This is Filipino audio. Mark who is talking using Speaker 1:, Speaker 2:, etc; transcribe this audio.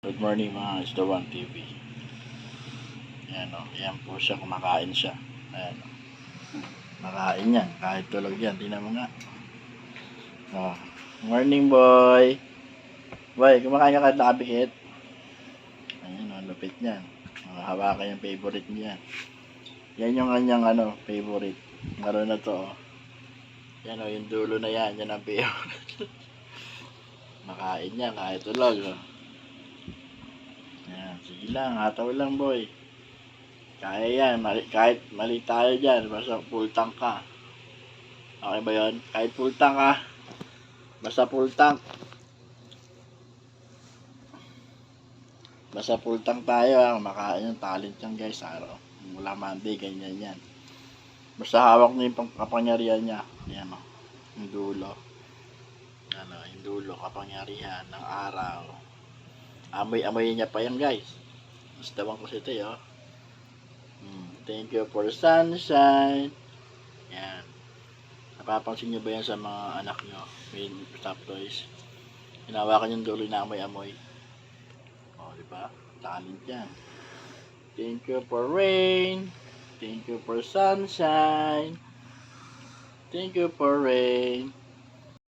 Speaker 1: Good morning mga Isdawan TV. Ayan o, ayan po siya, kumakain siya. Ayan o. Nakain yan, kahit tulog yan, tingnan mo nga. Oh, morning boy. Boy, kumakain ka kahit nakabikit. Ayan o, lupit niyan. Oh, hawakan yung favorite niya. Yan yung kanyang ano, favorite. Meron na to oh. Yan o, yung dulo na yan, yan ang favorite. Makain niya kahit tulog oh. Sige lang, hataw lang boy. Kaya yan, mali, kahit mali tayo dyan, basta full tank ka. Okay ba yun? Kahit full tank ka, basta full tank. Basta full tank tayo, ah. makain yung talent yan guys, araw. Mula Monday, ganyan yan. Basta hawak niya yung pang- kapangyarihan niya. Yan o, yung dulo. Ano, yung dulo, kapangyarihan ng araw. Amoy-amoy niya pa yan guys. Mas dawang ko si Teo. Hmm, thank you for sunshine. Yan. Napapansin niyo ba yan sa mga anak niyo? May top toys. Hinawakan yung dulo na amoy-amoy. O, di ba? Talent yan. Thank you for rain. Thank you for sunshine. Thank you for rain.